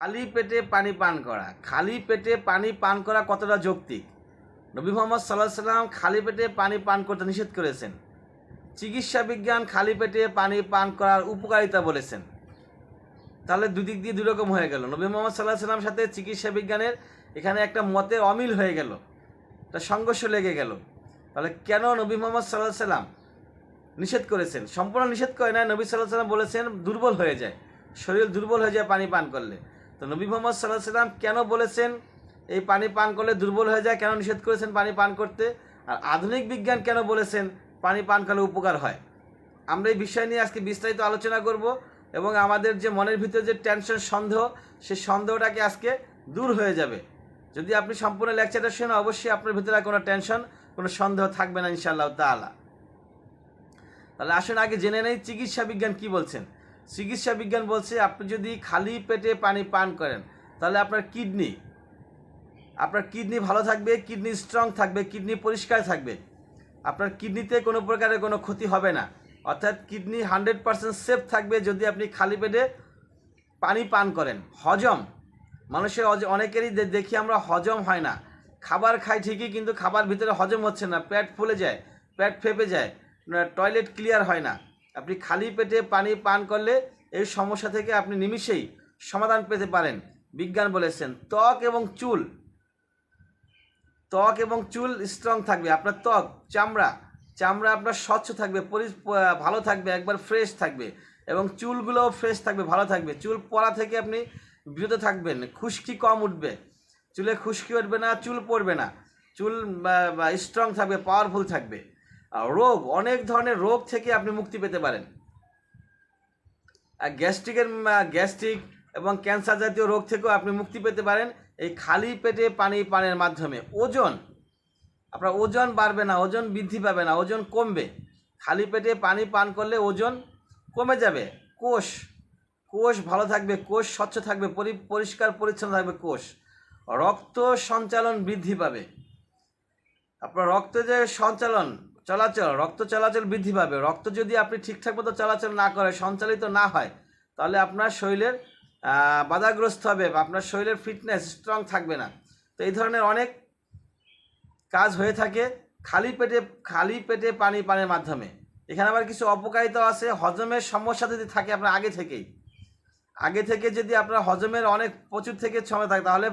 খালি পেটে পানি পান করা। খালি পেটে পানি পান করা কতটা যৌক্তিক? নবী মোহাম্মদ সাল্লাহ সাল্লাম খালি পেটে পানি পান করতে নিষেধ করেছেন। চিকিৎসা বিজ্ঞান খালি পেটে পানি পান করার উপকারিতা বলেছেন। তাহলে দুদিক দিয়ে দুরকম হয়ে গেল। নবী মোহাম্মদ সাল্লাহ সাল্লাম সাথে চিকিৎসা বিজ্ঞানের এখানে একটা মতের অমিল হয়ে গেল। একটা সংঘর্ষ লেগে গেল। তাহলে কেন নবী মোহাম্মদ সাল্লাহ সাল্লাম নিষেধ করেছেন? সম্পূর্ণ নিষেধ করে না নবী সাল্লাহ সাল্লাম বলেছেন, দুর্বল হয়ে যায়। শরীর দুর্বল হয়ে যায় পানি পান করলে। তো নবী মোহাম্মদ সাল্লাহ সাল্লাম কেন বলেছেন এই পানি পান করলে দুর্বল হয়ে যায়? কেন নিষেধ করেছেন পানি পান করতে? আর আধুনিক বিজ্ঞান কেন বলেছেন পানি পান করলে উপকার হয়? আমরা এই বিষয় নিয়ে আজকে বিস্তারিত আলোচনা করব এবং আমাদের যে মনের ভিতরে যে টেনশন, সন্দেহ, সেই সন্দেহটাকে আজকে দূর হয়ে যাবে। যদি আপনি সম্পূর্ণ লেকচারটা শুনে অবশ্যই আপনার ভিতরে কোনো টেনশন, কোনো সন্দেহ থাকবে না ইনশাআল্লাহ তাহলে আসুন আগে জেনে নেই চিকিৎসা বিজ্ঞান কি বলছেন। চিকিৎসা বিজ্ঞান বলছে আপনি যদি খালি পেটে পানি পান করেন, তাহলে আপনার কিডনি আপনার কিডনি ভালো থাকবে, কিডনি স্ট্রং থাকবে, কিডনি পরিষ্কার থাকবে। আপনার কিডনিতে কোনো প্রকারের কোনো ক্ষতি হবে না। অর্থাৎ কিডনি হান্ড্রেড পার্সেন্ট সেফ থাকবে যদি আপনি খালি পেটে পানি পান করেন। হজম, মানুষের অনেকেরই দেখি আমরা হজম হয় না। খাবার খাই ঠিকই কিন্তু খাবার ভিতরে হজম হচ্ছে না, পেট ফুলে যায়, পেট ফেপে যায় টয়লেট ক্লিয়ার হয় না। আপনি খালি পেটে পানি পান করলে এই সমস্যা থেকে আপনি নিমিষেই সমাধান পেতে পারেন। বিজ্ঞান বলেছেন, ত্বক এবং চুল, ত্বক এবং চুল স্ট্রং থাকবে। আপনার ত্বক, চামড়া চামড়া আপনার স্বচ্ছ থাকবে পরি ভালো থাকবে, একবার ফ্রেশ থাকবে এবং চুলগুলোও ফ্রেশ থাকবে, ভালো থাকবে। চুল পড়া থেকে আপনি বিরত থাকবেন, খুশকি কম উঠবে, চুলে খুশকি উঠবে না, চুল পড়বে না, চুল স্ট্রং থাকবে পাওয়ারফুল থাকবে। রোগ, অনেক ধরনের রোগ থেকে আপনি মুক্তি পেতে পারেন। গ্যাস্ট্রিকের গ্যাস্ট্রিক এবং ক্যান্সার জাতীয় রোগ থেকেও আপনি মুক্তি পেতে পারেন এই খালি পেটে পানি পানের মাধ্যমে। ওজন, আপনার ওজন বাড়বে না, ওজন বৃদ্ধি পাবে না, ওজন কমবে। খালি পেটে পানি পান করলে ওজন কমে যাবে। কোষ কোষ ভালো থাকবে, কোষ স্বচ্ছ থাকবে, পরি- পরিষ্কার, পরিচ্ছন্ন থাকবে কোষ। রক্ত সঞ্চালন বৃদ্ধি পাবে। আপনার রক্ত যে সঞ্চালন চলাচল, রক্ত চলাচল বৃদ্ধি পাবে। রক্ত যদি আপনি ঠিকঠাক মতো চলাচল না করে, সঞ্চালিত না হয়, তাহলে আপনার শরীরের বাধাগ্রস্ত হবে বা আপনার শরীরের ফিটনেস স্ট্রং থাকবে না। তো এই ধরনের অনেক কাজ হয়ে থাকে খালি পেটে খালি পেটে পানি, পানের মাধ্যমে। এখানে আবার কিছু অপকারিতাও আছে। হজমের সমস্যা যদি থাকে আপনার আগে থেকেই, আগে থেকে যদি আপনার হজমের অনেক প্রচুর থেকে সময় থাকে, তাহলে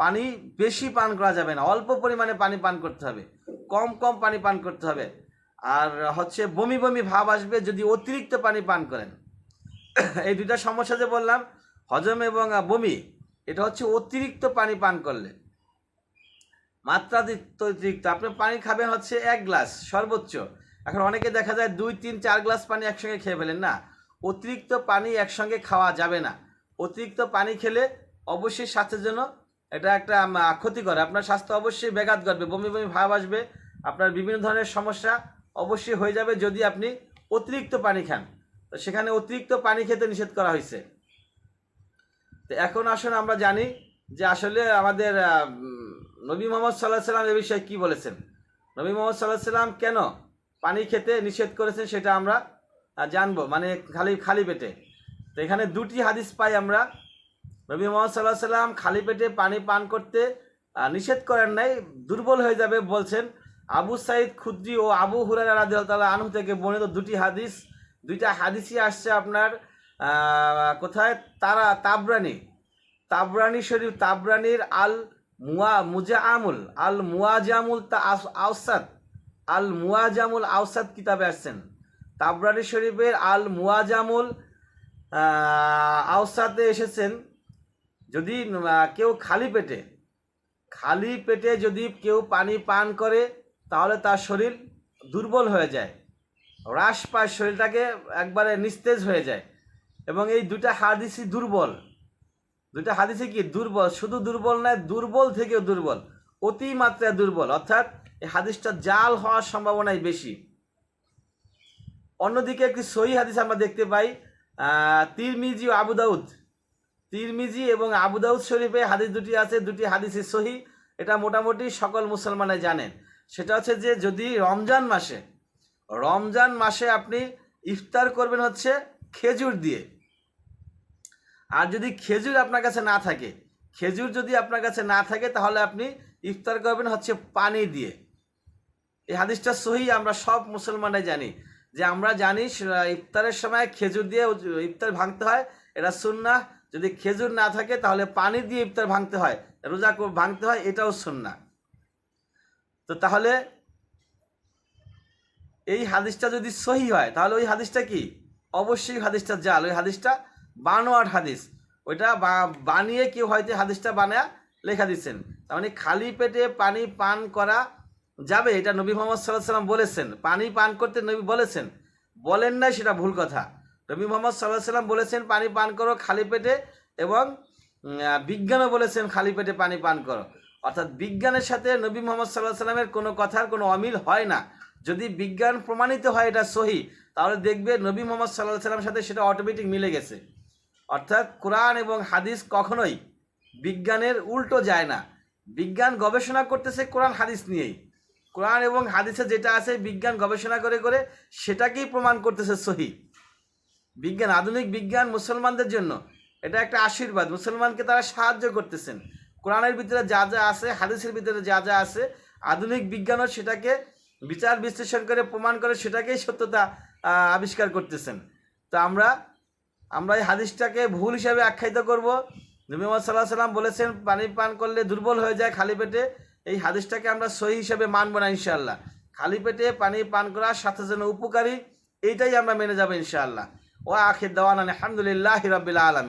পানি বেশি পান করা যাবে না। অল্প পরিমাণে পানি পান করতে হবে। কম কম পানি পান করতে হবে। আর হচ্ছে বমি বমি ভাব আসবে যদি অতিরিক্ত পানি পান করেন। এই দুইটা সমস্যা যে বললাম, হজম এবং বমি, এটা হচ্ছে অতিরিক্ত পানি পান করলে। মাত্রাতিরিক্ত, অতিরিক্ত। আপনি পানি খাবেন হচ্ছে এক গ্লাস, সর্বোচ্চ। এখন অনেকে দেখা যায় দুই, তিন, চার গ্লাস পানি একসঙ্গে খেয়ে ফেলেন না। অতিরিক্ত পানি একসঙ্গে খাওয়া যাবে না। অতিরিক্ত পানি খেলে অবশ্যই স্বাস্থ্যের জন্য এটা একটা ক্ষতি করে আপনার স্বাস্থ্য অবশ্যই ব্যাঘাত করবে বমি বমি ভাব আসবে। আপনার বিভিন্ন ধরনের সমস্যা অবশ্যই হয়ে যাবে যদি আপনি অতিরিক্ত পানি খান। তো সেখানে অতিরিক্ত পানি খেতে নিষেধ করা হয়েছে। তো এখন আসলে আমরা জানি যে আসলে আমাদের নবী মোহাম্মদ সাল্লাহ সাল্লাম এ বিষয়ে কী বলেছেন। নবী মোহাম্মদ সাল্লাহ সাল্লাম কেন পানি খেতে নিষেধ করেছেন সেটা আমরা জানব মানে খালি খালি পেটে। তো এখানে দুটি হাদিস পাই আমরা। নবী মোহাম্মদ সাল্লাহ সাল্লাম খালি পেটে পানি পান করতে নিষেধ করেন নাই, দুর্বল হয়ে যাবে বলছেন। আবু সাইদ খুদ্রি ও আবু হুরারা রাদিয়াল্লাহু আনহু থেকে বর্ণিত দুটি হাদিস দুইটা হাদিসই আসছে আপনার কোথায়? তারা তাবরানি। তাবরানি শরীফ তাবরানির আল মুয়া মুজা আমুল আল মুয়াজামুল তা আওসাদ আল মুয়াজামুল আওসাদ কিতাবে আসছেন। তাবরানি শরীফের আল মুয়াজামুল আহ, আওসাদে এসেছেন। যদি কেউ খালি পেটে খালি পেটে যদি কেউ পানি পান করে তাহলে তার শরীর দুর্বল হয়ে যায়। হ্রাস পায় শরীরটাকে, একবারে নিস্তেজ হয়ে যায়। এবং এই দুটা হাদিসই দুর্বল। দুটা হাদিসে কি? দুর্বল। শুধু দুর্বল নয়, দুর্বল থেকেও দুর্বল। অতি মাত্রায় দুর্বল। অর্থাৎ এই হাদিসটা জাল হওয়ার সম্ভাবনাই বেশি। অন্যদিকে একটি সহি হাদিস আমরা দেখতে পাই তিরমিজি ও আবু দাউদ। তিরমিজি এবং আবু দাউদ শরীফে হাদিস দুটি আছে, দুটি হাদিসই সহি। এটা মোটামুটি সকল মুসলমানে জানেন সেটা হচ্ছে যে যদি রমজান মাসে রমজান মাসে আপনি ইফতার করবেন হচ্ছে খেজুর দিয়ে। আর যদি খেজুর আপনার কাছে না থাকে, খেজুর যদি আপনার কাছে না থাকে তাহলে আপনি ইফতার করবেন হচ্ছে পানি দিয়ে। এই হাদিসটা সহি, আমরা সব মুসলমানরাই জানি। যে আমরা জানি ইফতারের সময় খেজুর দিয়ে ইফতার ভাঙতে হয়, এটা সুন্না যদি খেজুর না থাকে তাহলে পানি দিয়ে ইফতার ভাঙতে হয়, রোজা ভাঙতে হয়, এটাও সুন্না তো তাহলে এই হাদিসটা যদি সহি হয়, তাহলে ওই হাদিসটা কি? অবশ্যই হাদিসটা জাল। ওই হাদিসটা বানোয়াট হাদিস। ওইটা বানিয়ে কেউ হয়তো হাদিসটা বানায় লেখা দিচ্ছেন তার মানে খালি পেটে পানি পান করা যাবে, এটা নবী মোহাম্মদ সাল্লাহ সাল্লাম বলেছেন। পানি পান করতে নবী বলেছেন। বলেন না সেটা ভুল কথা। নবী মোহাম্মদ সাল্লাহ সাল্লাম বলেছেন, পানি পান করো খালি পেটে এবং বিজ্ঞানও বলেছেন, খালি পেটে পানি পান করো। অর্থাৎ বিজ্ঞানের সাথে নবী মোহাম্মদ সাল্লাহ সাল্লামের কোনো কথার কোনো অমিল হয় না। যদি বিজ্ঞান প্রমাণিত হয় এটা সহি, তাহলে দেখবে নবী মোহাম্মদ সাল্লাহ সাল্লামের সাথে সেটা অটোমেটিক মিলে গেছে। অর্থাৎ কোরআন এবং হাদিস কখনোই বিজ্ঞানের উল্টো যায় না। বিজ্ঞান গবেষণা করতেছে কোরআন হাদিস নিয়েই। কোরআন এবং হাদিসে যেটা আছে, বিজ্ঞান গবেষণা করে করে সেটাকেই প্রমাণ করতেছে সহি। বিজ্ঞান, আধুনিক বিজ্ঞান মুসলমানদের জন্য এটা একটা আশীর্বাদ। মুসলমানকে তারা সাহায্য করতেছেন। কোরআনের ভিতরে যা যা আছে, হাদিসের ভিতরে যা যা আছে, আধুনিক বিজ্ঞানও সেটাকে বিচার বিশ্লেষণ করে, প্রমাণ করে, সেটাকেই সত্যতা আবিষ্কার করতেছেন। তো আমরা আমরা এই হাদিসটাকে ভুল হিসাবে আখ্যায়িত করব। নবী মোহাম্মদ সাল্লাহ সাল্লাম বলেছেন, পানি পান করলে দুর্বল হয়ে যায় খালি পেটে। এই হাদিসটাকে আমরা সহি হিসাবে মানব না ইনশাআল্লাহ। খালি পেটে পানি পান করার সাথে যেন উপকারী, এইটাই আমরা মেনে যাব ইনশাআল্লাহ। ও আখির দেওয়ান আলহামদুলিল্লাহ রবিল আলম